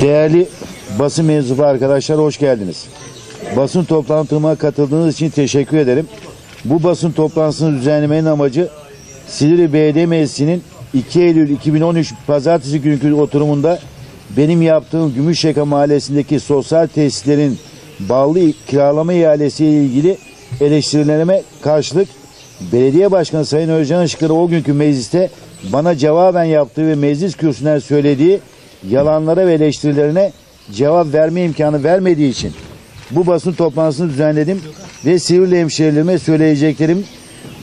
Değerli basın mensubu arkadaşlar hoş geldiniz. Basın toplantıma katıldığınız için teşekkür ederim. Bu basın toplantısını düzenlemenin amacı Silivri Belediye Meclisi'nin 2 Eylül 2013 Pazartesi günkü oturumunda benim yaptığım Gümüşyaka Mahallesi'ndeki sosyal tesislerin bağlı kiralama ihalesi ile ilgili eleştirilerime karşılık Belediye Başkanı Sayın Özcan Işıkır'ı o günkü mecliste bana cevaben yaptığı ve meclis kürsüsünden söylediği yalanlara ve eleştirilerine cevap verme imkanı vermediği için bu basın toplantısını düzenledim ve Sivri'li hemşehrilerime söyleyeceklerim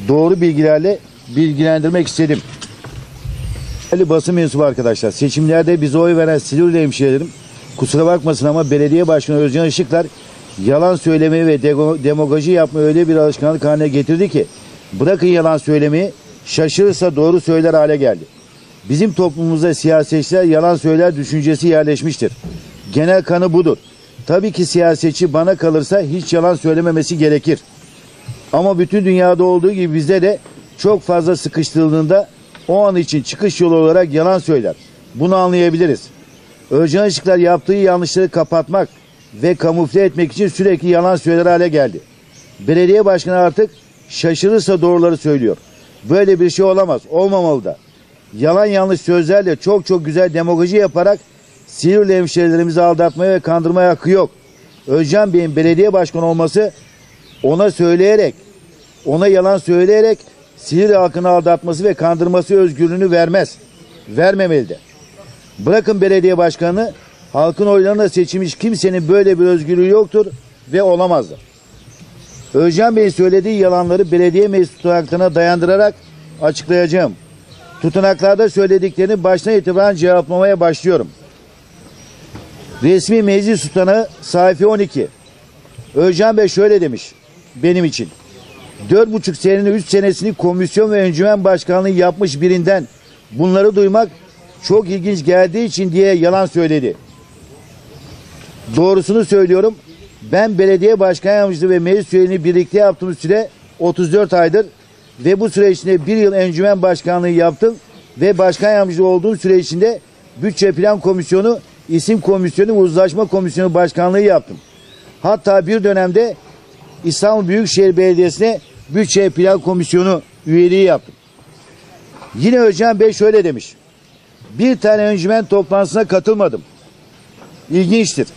doğru bilgilerle bilgilendirmek istedim. Değerli basın mensubu arkadaşlar seçimlerde bize oy veren Silivri hemşehrilerim kusura bakmasın ama belediye başkanı Özcan Işıklar yalan söylemeyi ve demagoji yapmayı öyle bir alışkanlık haline getirdi ki bırakın yalan söylemeyi şaşırırsa doğru söyler hale geldi. Bizim toplumumuzda siyasetçiler yalan söyler düşüncesi yerleşmiştir. Genel kanı budur. Tabii ki siyasetçi bana kalırsa hiç yalan söylememesi gerekir. Ama bütün dünyada olduğu gibi bizde de çok fazla sıkıştırıldığında o an için çıkış yolu olarak yalan söyler. Bunu anlayabiliriz. Özcan Işıklar yaptığı yanlışları kapatmak ve kamufle etmek için sürekli yalan söyler hale geldi. Belediye başkanı artık şaşırırsa doğruları söylüyor. Böyle bir şey olamaz, olmamalı da. Yalan yanlış sözlerle çok çok güzel demagoji yaparak Silivri hemşehrilerimizi aldatmaya ve kandırmaya hakkı yok. Özcan Bey'in belediye başkanı olması ona söyleyerek, ona yalan söyleyerek Silivri halkını aldatması ve kandırması özgürlüğünü vermez. Vermemeli de. Bırakın belediye başkanı, halkın oylarına seçilmiş kimsenin böyle bir özgürlüğü yoktur ve olamaz da. Özcan Bey'in söylediği yalanları belediye meclis tutanaklarına dayandırarak açıklayacağım. Tutanaklarda söylediklerini baştan itibaren cevaplamaya başlıyorum. Resmi meclis tutanağı sayfa 12. Özcan Bey şöyle demiş benim için. Dört buçuk senenin üç senesini komisyon ve öncümen başkanlığı yapmış birinden bunları duymak çok ilginç geldiği için diye yalan söyledi. Doğrusunu söylüyorum. Ben belediye başkan yardımcısı ve meclis üyeliğini birlikte yaptığımız süre 34 aydır ve bu süre içinde bir yıl encümen başkanlığı yaptım ve başkan yardımcısı olduğum süre içinde bütçe plan komisyonu, isim komisyonu uzlaşma komisyonu başkanlığı yaptım. Hatta bir dönemde İstanbul Büyükşehir Belediyesi'ne bütçe plan komisyonu üyeliği yaptım. Yine Özcan Bey şöyle demiş. Bir tane öncümen toplantısına katılmadım. İlginçtir.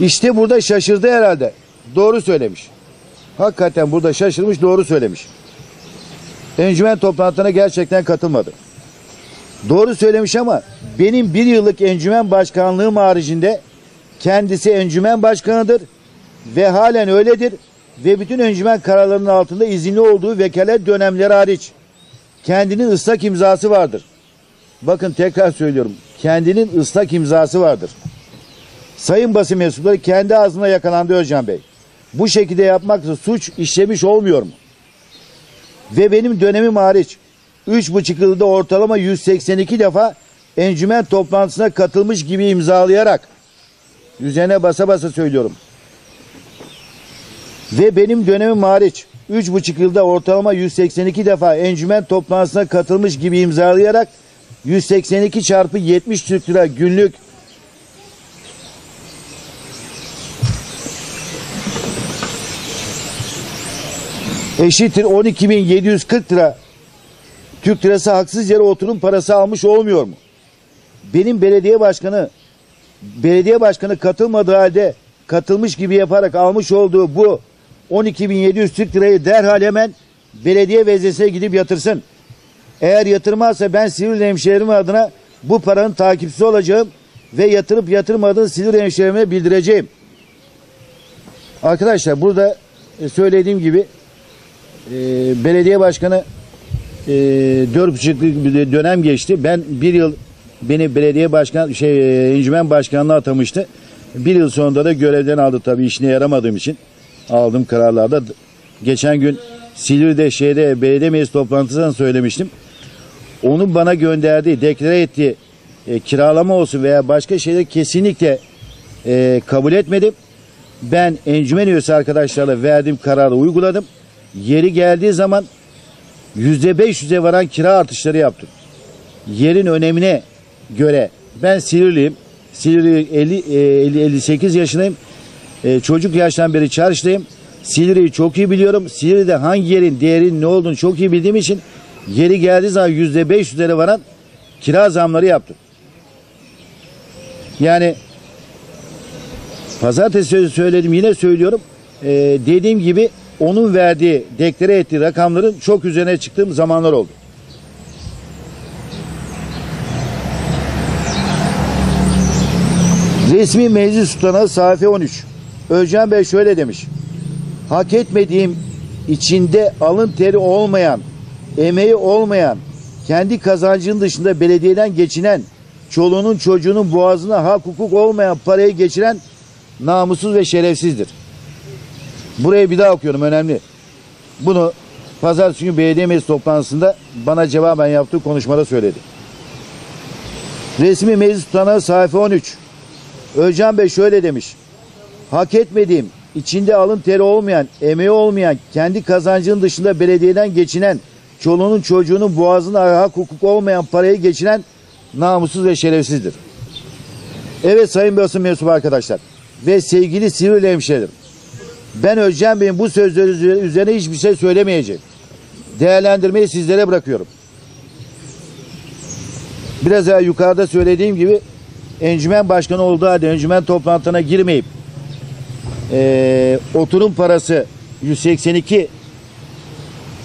İşte burada şaşırdı herhalde. Doğru söylemiş. Hakikaten burada şaşırmış doğru söylemiş. Encümen toplantılarına gerçekten katılmadı. Doğru söylemiş ama benim bir yıllık encümen başkanlığım haricinde kendisi encümen başkanıdır ve halen öyledir ve bütün encümen kararlarının altında izinli olduğu vekalet dönemleri hariç kendinin ıslak imzası vardır. Bakın tekrar söylüyorum. Kendinin ıslak imzası vardır. Sayın basın mensupları kendi ağzına yakalandı Özcan Bey. Bu şekilde yapmaksa suç işlemiş olmuyor mu? Ve benim dönemim hariç 3,5 yılda ortalama 182 defa encümen toplantısına katılmış gibi imzalayarak üzerine basa basa söylüyorum. Ve benim dönemim hariç 3,5 yılda ortalama 182 defa encümen toplantısına katılmış gibi imzalayarak 182 çarpı 70 Türk lira günlük eşittir 12.740 lira Türk lirası haksız yere oturum parası almış olmuyor mu? Benim belediye başkanı belediye başkanı katılmadığı halde katılmış gibi yaparak almış olduğu bu 12.700 Türk lirayı derhal hemen belediye veznesine gidip yatırsın. Eğer yatırmazsa ben Silivri hemşehrilerim adına bu paranın takipçisi olacağım ve yatırıp yatırmadığını Silivri hemşehrilerime bildireceğim. Arkadaşlar burada e, söylediğim gibi e, belediye başkanı e, dört buçuk bir dönem geçti. Ben bir yıl beni belediye başkan şey e, encümen başkanlığı atamıştı. Bir yıl sonunda da görevden aldı tabii işine yaramadığım için. Aldığım kararlarda geçen gün Silivri'de şeyde belediye meclis toplantısından söylemiştim. Onun bana gönderdiği, deklare ettiği e, kiralama olsun veya başka şeyleri kesinlikle e, kabul etmedim. Ben encümen üyesi arkadaşlarla verdiğim kararı uyguladım. Yeri geldiği zaman yüzde beş yüze varan kira artışları yaptım. Yerin önemine göre ben Silivriliyim. Silivri 50, e, 50 58 yaşındayım. E, çocuk yaştan beri çarşıdayım. Silivri'yi çok iyi biliyorum. Silivri'de hangi yerin değerinin ne olduğunu çok iyi bildiğim için yeri geldiği zaman %500'lere varan kira zamları yaptım. Yani pazartesi söyledim yine söylüyorum. E, dediğim gibi onun verdiği, deklare ettiği rakamların çok üzerine çıktığım zamanlar oldu. Resmi meclis tutanağı sayfa 13. Özcan Bey şöyle demiş. Hak etmediğim içinde alın teri olmayan, emeği olmayan, kendi kazancının dışında belediyeden geçinen, çoluğunun çocuğunun boğazına hak hukuk olmayan parayı geçiren namussuz ve şerefsizdir. Burayı bir daha okuyorum önemli. Bunu pazartesi günü belediye meclis toplantısında bana cevaben yaptığı konuşmada söyledi. Resmi meclis tutanağı sayfa 13. Özcan Bey şöyle demiş. Hak etmediğim, içinde alın teri olmayan, emeği olmayan, kendi kazancının dışında belediyeden geçinen, çoluğunun çocuğunun boğazına hak hukuk olmayan parayı geçiren namussuz ve şerefsizdir. Evet sayın basın mensubu arkadaşlar ve sevgili Sivri hemşehrilerim. Ben Özcan Bey'in bu sözleri üzerine hiçbir şey söylemeyeceğim. Değerlendirmeyi sizlere bırakıyorum. Biraz daha yukarıda söylediğim gibi encümen başkanı olduğu halde encümen toplantına girmeyip e, oturum parası 182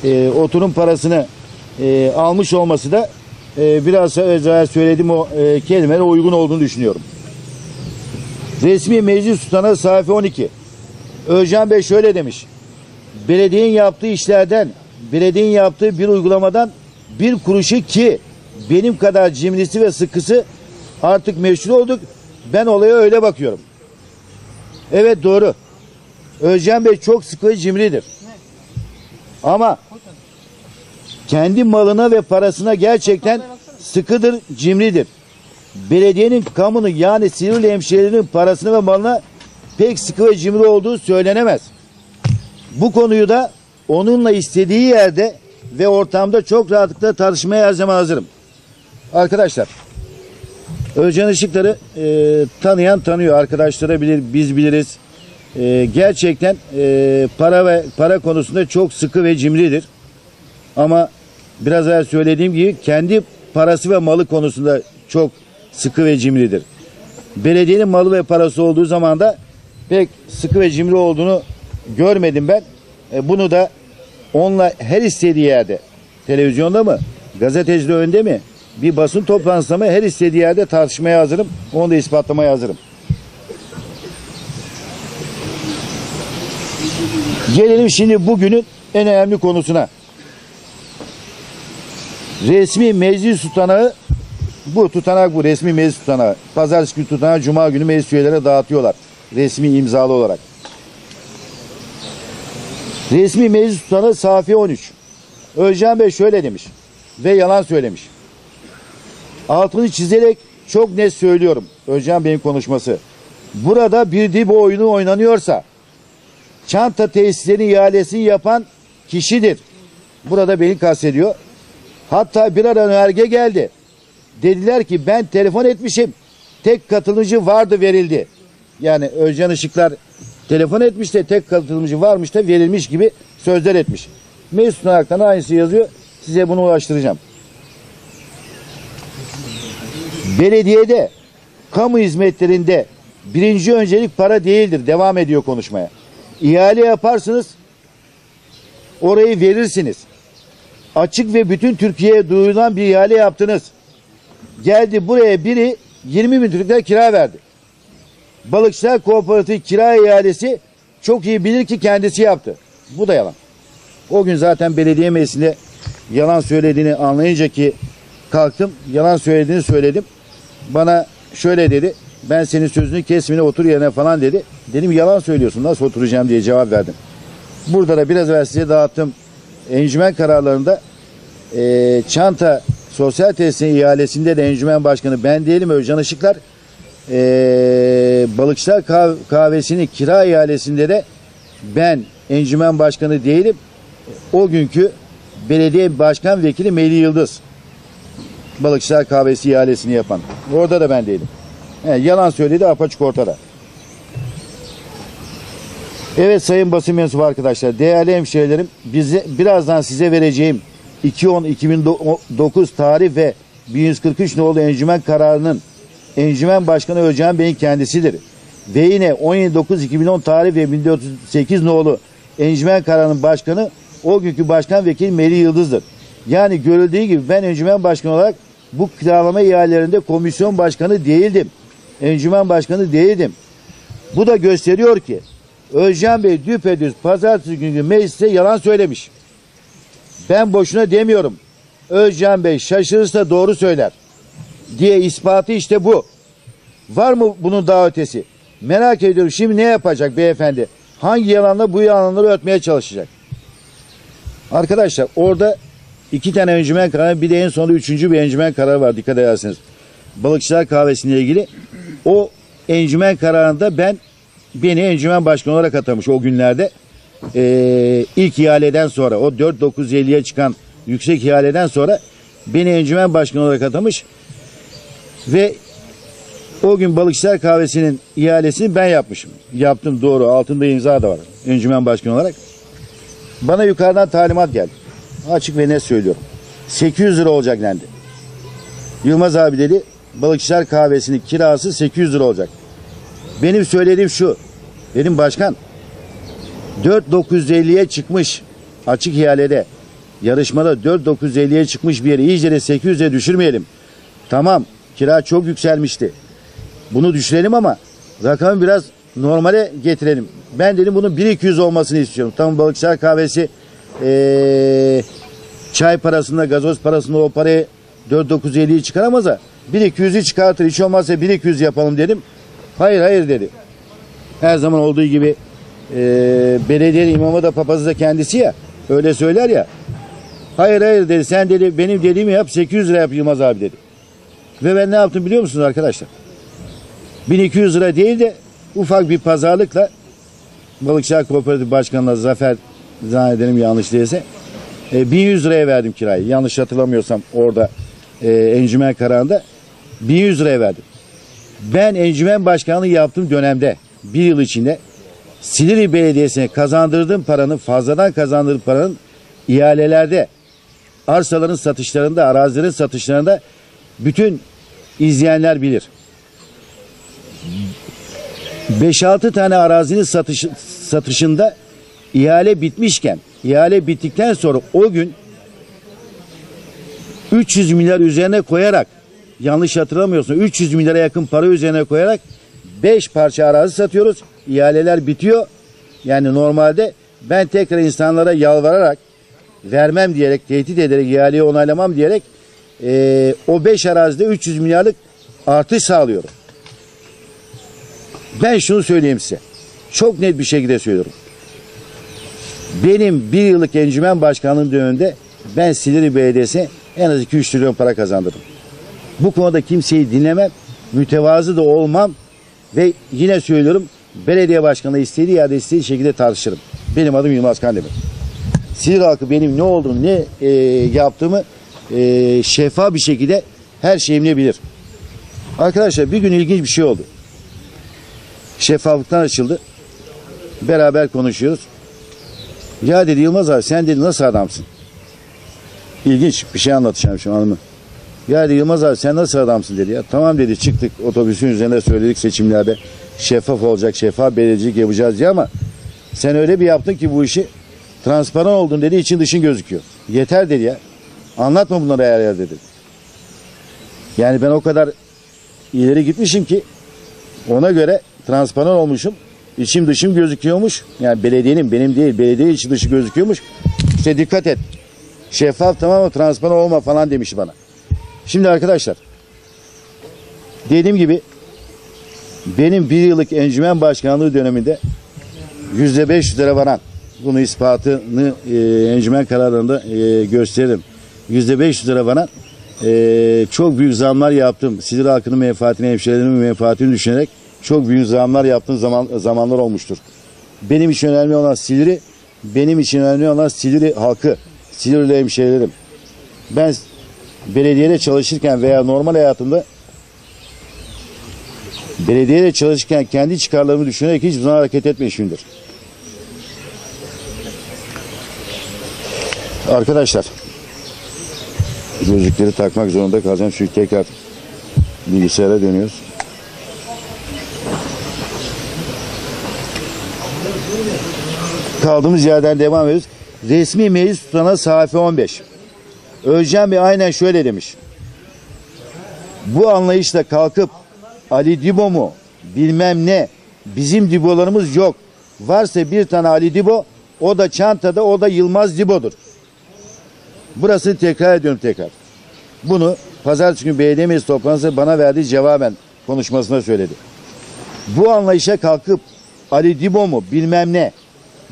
e, oturum parasını e, almış olması da e, biraz evvel söylediğim o e, kelimelere uygun olduğunu düşünüyorum. Resmi meclis tutanağı sayfa 12. Özcan Bey şöyle demiş. Belediyenin yaptığı işlerden, belediyenin yaptığı bir uygulamadan bir kuruşu ki benim kadar cimrisi ve sıkısı artık meşhur olduk. Ben olaya öyle bakıyorum. Evet doğru. Özcan Bey çok sıkı ve cimridir. Ama kendi malına ve parasına gerçekten sıkıdır, cimridir. Belediyenin kamunun yani Silivri hemşehrilerinin parasına ve malına pek sıkı ve cimri olduğu söylenemez. Bu konuyu da onunla istediği yerde ve ortamda çok rahatlıkla tartışmaya her zaman hazırım. Arkadaşlar Özcan Işıklar'ı e, tanıyan tanıyor. Arkadaşları bilir, biz biliriz. E, gerçekten e, para ve para konusunda çok sıkı ve cimridir. Ama biraz evvel söylediğim gibi kendi parası ve malı konusunda çok sıkı ve cimridir. Belediyenin malı ve parası olduğu zaman da pek sıkı ve cimri olduğunu görmedim ben. E, bunu da onunla her istediği yerde televizyonda mı, gazetecide önde mi, bir basın toplantısında mı her istediği yerde tartışmaya hazırım. Onu da ispatlamaya hazırım. Gelelim şimdi bugünün en önemli konusuna. Resmi meclis tutanağı bu tutanak bu resmi meclis tutanağı. Pazartesi günü tutanağı cuma günü meclis üyelerine dağıtıyorlar. Resmi imzalı olarak. Resmi meclis tutanağı Safi 13. Özcan Bey şöyle demiş ve yalan söylemiş. Altını çizerek çok net söylüyorum. Özcan Bey'in konuşması. Burada bir dip oyunu oynanıyorsa çanta tesislerinin ihalesini yapan kişidir. Burada beni kastediyor. Hatta bir ara önerge geldi. Dediler ki ben telefon etmişim. Tek katılımcı vardı verildi. Yani Özcan Işıklar telefon etmiş de tek katılımcı varmış da verilmiş gibi sözler etmiş. Meclis tutanaktan aynısı yazıyor. Size bunu ulaştıracağım. Belediyede kamu hizmetlerinde birinci öncelik para değildir. Devam ediyor konuşmaya. İhale yaparsınız orayı verirsiniz. Açık ve bütün Türkiye'ye duyulan bir ihale yaptınız. Geldi buraya biri 20 bin Türkler kira verdi. Balıkçılar Kooperatifi kira ihalesi çok iyi bilir ki kendisi yaptı. Bu da yalan. O gün zaten belediye meclisinde yalan söylediğini anlayınca ki kalktım yalan söylediğini söyledim. Bana şöyle dedi ben senin sözünü kesmine otur yerine falan dedi. Dedim yalan söylüyorsun nasıl oturacağım diye cevap verdim. Burada da biraz evvel size dağıttım encümen kararlarında e, çanta sosyal tesisinin ihalesinde de encümen başkanı ben değilim Özcan Işıklar e, balıkçılar kah- kahvesinin kira ihalesinde de ben encümen başkanı değilim. O günkü belediye başkan vekili Melih Yıldız balıkçılar kahvesi ihalesini yapan. Orada da ben değilim. He, yalan söyledi apaçık ortada. Evet sayın basın mensubu arkadaşlar, değerli hemşehrilerim, bize, birazdan size vereceğim 2-10-2009 tarih ve 1143 nolu encümen kararının encümen başkanı Özcan Bey'in kendisidir. Ve yine 17-9-2010 tarih ve 1408 nolu encümen kararının başkanı o günkü başkan vekil Melih Yıldız'dır. Yani görüldüğü gibi ben encümen başkanı olarak bu kiralama ihalelerinde komisyon başkanı değildim. Encümen başkanı değildim. Bu da gösteriyor ki Özcan Bey düpedüz pazartesi günkü mecliste yalan söylemiş. Ben boşuna demiyorum. Özcan Bey şaşırırsa doğru söyler. Diye ispatı işte bu. Var mı bunun daha ötesi? Merak ediyorum şimdi ne yapacak beyefendi? Hangi yalanla bu yalanları örtmeye çalışacak? Arkadaşlar orada iki tane encümen kararı bir de en sonunda üçüncü bir encümen kararı var dikkat ederseniz. Balıkçılar kahvesiyle ilgili. O encümen kararında ben beni encümen başkanı olarak atamış o günlerde. Ee, ilk ihaleden sonra o 4950'ye çıkan yüksek ihaleden sonra beni encümen başkanı olarak atamış ve o gün balıkçılar kahvesinin ihalesini ben yapmışım. Yaptım doğru altında imza da var encümen başkanı olarak. Bana yukarıdan talimat geldi. Açık ve net söylüyorum. 800 lira olacak dendi. Yılmaz abi dedi balıkçılar kahvesinin kirası 800 lira olacak. Benim söylediğim şu. Dedim başkan 4950'ye çıkmış açık ihalede yarışmada 4950'ye çıkmış bir yeri iyice de 800'e düşürmeyelim. Tamam kira çok yükselmişti. Bunu düşürelim ama rakamı biraz normale getirelim. Ben dedim bunun 1200 olmasını istiyorum. Tamam balıkçılar kahvesi ee, çay parasında gazoz parasında o parayı 4950'yi çıkaramaz da 1200'ü çıkartır hiç olmazsa 1200 yapalım dedim. Hayır hayır dedi. Her zaman olduğu gibi e, belediyenin imamı da papazı da kendisi ya öyle söyler ya. Hayır hayır dedi sen dedi benim dediğimi yap 800 lira yap Yılmaz abi dedi. Ve ben ne yaptım biliyor musunuz arkadaşlar? 1200 lira değil de ufak bir pazarlıkla Balıkçılar Kooperatif Başkanı'na Zafer zannederim yanlış değilse e, 1100 liraya verdim kirayı. Yanlış hatırlamıyorsam orada e, encümen kararında 1100 liraya verdim. Ben encümen başkanlığı yaptığım dönemde bir yıl içinde Silivri Belediyesi'ne kazandırdığım paranın fazladan kazandırdığım paranın ihalelerde arsaların satışlarında arazilerin satışlarında bütün izleyenler bilir. 5-6 tane arazinin satış, satışında ihale bitmişken ihale bittikten sonra o gün 300 milyar üzerine koyarak yanlış hatırlamıyorsun 300 milyara yakın para üzerine koyarak 5 parça arazi satıyoruz. İhaleler bitiyor. Yani normalde ben tekrar insanlara yalvararak vermem diyerek tehdit ederek ihaleyi onaylamam diyerek eee, o 5 arazide 300 milyarlık artış sağlıyorum. Ben şunu söyleyeyim size. Çok net bir şekilde söylüyorum. Benim bir yıllık encümen başkanlığım döneminde ben Silivri Belediyesi en az 2-3 trilyon para kazandırdım. Bu konuda kimseyi dinlemem, mütevazı da olmam ve yine söylüyorum belediye başkanı istediği yerde istediği şekilde tartışırım. Benim adım Yılmaz Kandemir. Silivri halkı benim ne olduğunu, ne e, yaptığımı e, şeffaf bir şekilde her şeyimle bilir. Arkadaşlar bir gün ilginç bir şey oldu. Şeffaflıktan açıldı. Beraber konuşuyoruz. Ya dedi Yılmaz abi sen dedi nasıl adamsın? İlginç bir şey anlatacağım şu hanımı. Ya dedi Yılmaz abi sen nasıl adamsın dedi ya. Tamam dedi çıktık otobüsün üzerine söyledik seçimlerde şeffaf olacak şeffaf belediyecilik yapacağız diye ama sen öyle bir yaptın ki bu işi transparan oldun dedi için dışın gözüküyor. Yeter dedi ya. Anlatma bunları eğer ya dedi. Yani ben o kadar ileri gitmişim ki ona göre transparan olmuşum. İçim dışım gözüküyormuş. Yani belediyenin benim değil belediye içi dışı gözüküyormuş. İşte dikkat et. Şeffaf tamam mı transparan olma falan demiş bana. Şimdi arkadaşlar dediğim gibi benim bir yıllık encümen başkanlığı döneminde yüzde beş lira varan bunu ispatını e, encümen kararlarında e, gösteririm. Yüzde beş lira varan e, çok büyük zamlar yaptım. Silivri halkının menfaatini, hemşehrilerimin menfaatini düşünerek çok büyük zamlar yaptığım zaman, zamanlar olmuştur. Benim için önemli olan Silivri, benim için önemli olan Silivri halkı, Silivri'li hemşehrilerim. Ben belediyede çalışırken veya normal hayatımda Belediyede çalışırken kendi çıkarlarımı düşünerek hiçbir zaman hareket etmemişimdir. Arkadaşlar gözlükleri takmak zorunda kalacağım çünkü tekrar bilgisayara dönüyoruz. Kaldığımız yerden devam ediyoruz. Resmi meclis tutana sahife 15. Özcan Bey aynen şöyle demiş. Bu anlayışla kalkıp Ali Dibo mu bilmem ne bizim Dibo'larımız yok. Varsa bir tane Ali Dibo o da çantada o da Yılmaz Dibo'dur. Burasını tekrar ediyorum tekrar. Bunu pazartesi günü belediye meclis toplantısında bana verdiği cevaben konuşmasında söyledi. Bu anlayışa kalkıp Ali Dibo mu bilmem ne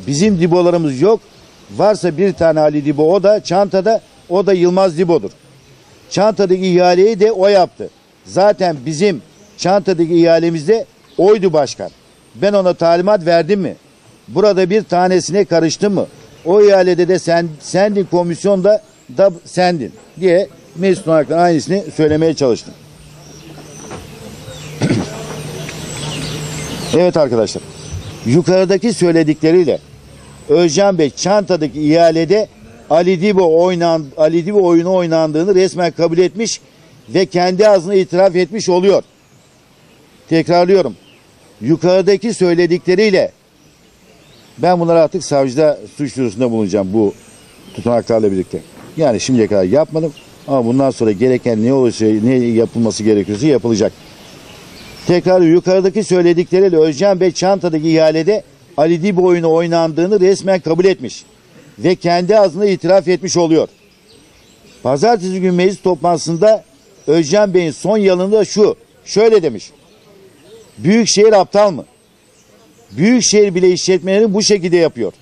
bizim Dibo'larımız yok. Varsa bir tane Ali Dibo o da çantada o da Yılmaz Dibo'dur. Çantadaki ihaleyi de o yaptı. Zaten bizim çantadaki ihalemizde oydu başkan. Ben ona talimat verdim mi? Burada bir tanesine karıştım mı? O ihalede de sen sendin komisyonda da sendin diye Mesut Onak'tan aynısını söylemeye çalıştım. evet arkadaşlar. Yukarıdaki söyledikleriyle Özcan Bey çantadaki ihalede Ali Dibo oynan Ali Dibo oyunu oynandığını resmen kabul etmiş ve kendi ağzına itiraf etmiş oluyor. Tekrarlıyorum. Yukarıdaki söyledikleriyle ben bunları artık savcıda suç duyurusunda bulunacağım bu tutanaklarla birlikte. Yani şimdiye kadar yapmadım ama bundan sonra gereken ne olursa ne yapılması gerekiyorsa yapılacak. Tekrar yukarıdaki söyledikleriyle Özcan Bey çantadaki ihalede Ali Dibo oyunu oynandığını resmen kabul etmiş ve kendi ağzına itiraf etmiş oluyor. Pazartesi günü meclis toplantısında Özcan Bey'in son yanında şu, şöyle demiş. Büyükşehir aptal mı? Büyükşehir bile işletmeleri bu şekilde yapıyor.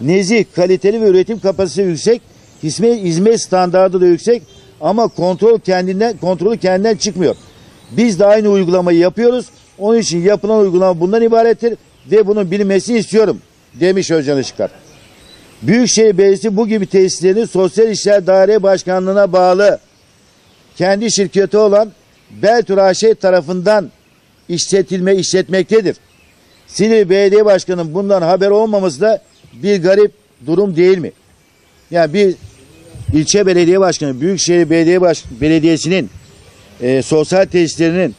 Nezih, kaliteli ve üretim kapasitesi yüksek, hizmet, hizmet standartı da yüksek ama kontrol kendinden kontrolü kendinden çıkmıyor. Biz de aynı uygulamayı yapıyoruz. Onun için yapılan uygulama bundan ibarettir ve bunun bilinmesini istiyorum demiş Özcan Işıklar. Büyükşehir Belediyesi bu gibi tesislerin Sosyal İşler Daire Başkanlığı'na bağlı kendi şirketi olan Beltur AŞ tarafından işletilme işletmektedir. Silivri Belediye Başkanı'nın bundan haber olmaması da bir garip durum değil mi? Yani bir ilçe belediye başkanı, Büyükşehir Belediye Baş Belediyesi'nin e, sosyal tesislerinin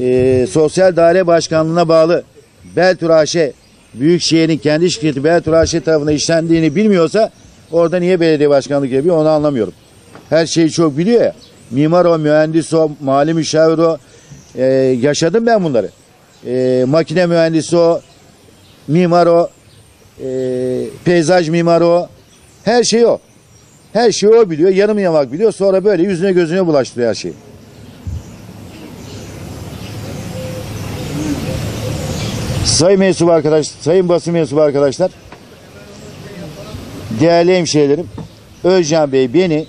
e, sosyal daire başkanlığına bağlı Beltur AŞ Büyükşehir'in kendi şirketi Beltur AŞ tarafından işlendiğini bilmiyorsa orada niye belediye başkanlık yapıyor onu anlamıyorum. Her şeyi çok biliyor ya. Mimar o, mühendis o, mali müşavir o. E, yaşadım ben bunları. E, makine mühendisi o, mimar o, e, peyzaj mimarı o. Her şey o. Her şeyi o biliyor. Yarım yamak biliyor. Sonra böyle yüzüne gözüne bulaştırıyor her şeyi. Sayın mensup arkadaş, sayın basın mensubu arkadaşlar, değerli hemşehrilerim, Özcan Bey beni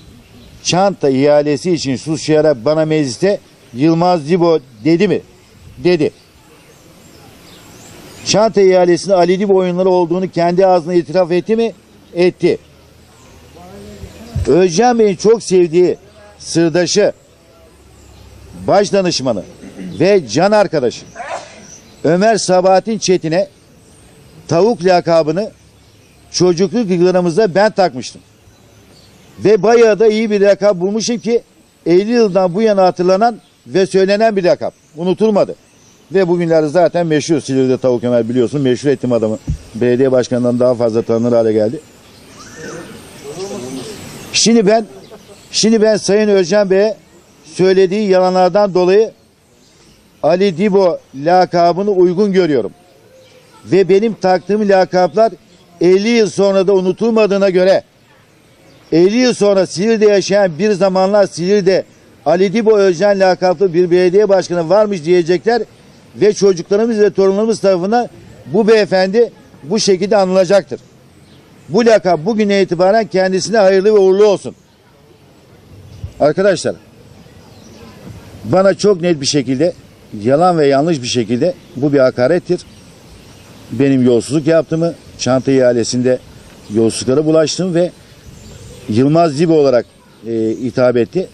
çanta ihalesi için suçlayarak bana mecliste Yılmaz Dibo dedi mi? Dedi. Çanta ihalesinde Ali Dibo oyunları olduğunu kendi ağzına itiraf etti mi? Etti. Özcan Bey'in çok sevdiği sırdaşı, baş danışmanı ve can arkadaşı Ömer Sabahattin Çetin'e tavuk lakabını çocukluk yıllarımızda ben takmıştım. Ve bayağı da iyi bir lakap bulmuşum ki 50 yıldan bu yana hatırlanan ve söylenen bir lakap. Unutulmadı. Ve bugünlerde zaten meşhur Silivri'de Tavuk Ömer biliyorsun. Meşhur ettim adamı. Belediye başkanından daha fazla tanınır hale geldi. Şimdi ben şimdi ben Sayın Özcan Bey'e söylediği yalanlardan dolayı Ali Dibo lakabını uygun görüyorum. Ve benim taktığım lakaplar 50 yıl sonra da unutulmadığına göre 50 yıl sonra Silivri'de yaşayan bir zamanlar Silivri'de Ali Dibo Özcan lakaplı bir belediye başkanı varmış diyecekler ve çocuklarımız ve torunlarımız tarafından bu beyefendi bu şekilde anılacaktır. Bu lakap bugüne itibaren kendisine hayırlı ve uğurlu olsun. Arkadaşlar bana çok net bir şekilde yalan ve yanlış bir şekilde bu bir hakarettir. Benim yolsuzluk yaptığımı, çanta ihalesinde yolsuzluklara bulaştım ve Yılmaz Zibo olarak e, hitap etti.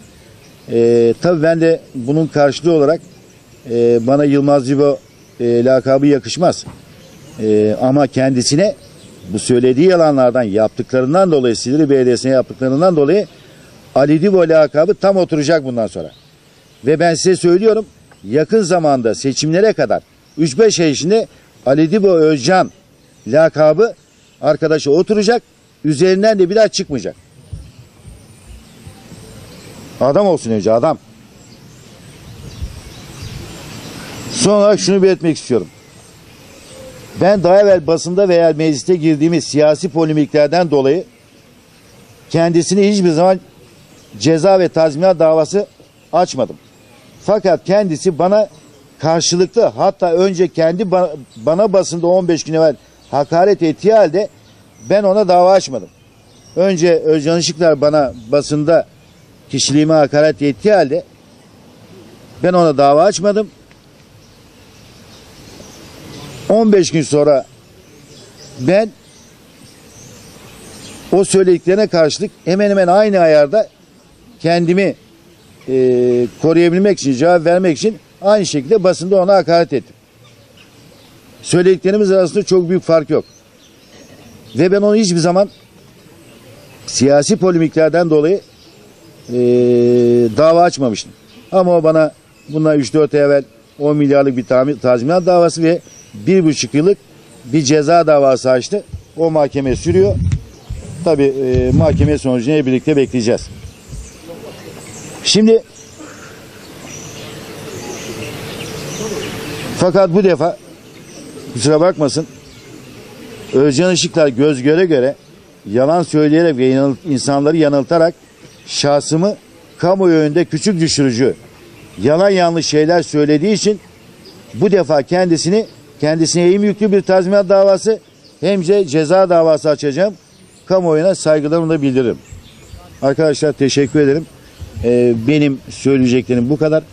E, tabii ben de bunun karşılığı olarak e, bana Yılmaz Cibo e, lakabı yakışmaz. E, ama kendisine bu söylediği yalanlardan yaptıklarından dolayı Silivri Belediyesi'ne yaptıklarından dolayı Ali Dibo lakabı tam oturacak bundan sonra. Ve ben size söylüyorum yakın zamanda seçimlere kadar 3-5 ay içinde Ali Dibo Özcan lakabı arkadaşı oturacak. Üzerinden de bir daha çıkmayacak. Adam olsun önce adam. Son olarak şunu belirtmek istiyorum. Ben daha evvel basında veya mecliste girdiğimiz siyasi polemiklerden dolayı kendisini hiçbir zaman ceza ve tazminat davası açmadım. Fakat kendisi bana karşılıklı hatta önce kendi ba- bana basında 15 gün evvel hakaret ettiği halde ben ona dava açmadım. Önce Özcan Işıklar bana basında kişiliğime hakaret ettiği halde ben ona dava açmadım. 15 gün sonra ben o söylediklerine karşılık hemen hemen aynı ayarda kendimi e, koruyabilmek için, cevap vermek için aynı şekilde basında ona hakaret ettim. Söylediklerimiz arasında çok büyük fark yok. Ve ben onu hiçbir zaman siyasi polemiklerden dolayı e, dava açmamıştım. Ama o bana bundan 3-4 ay evvel 10 milyarlık bir tazminat davası ve 1,5 yıllık bir ceza davası açtı. O mahkeme sürüyor. Tabi e, mahkeme sonucunu birlikte bekleyeceğiz. Şimdi fakat bu defa kusura bakmasın Özcan Işıklar göz göre göre yalan söyleyerek ve yanıl- insanları yanıltarak şahsımı kamuoyu önünde küçük düşürücü yalan yanlış şeyler söylediği için bu defa kendisini kendisine eğim yüklü bir tazminat davası hem de ceza davası açacağım. Kamuoyuna saygılarımı da bildiririm. Arkadaşlar teşekkür ederim. Ee, benim söyleyeceklerim bu kadar.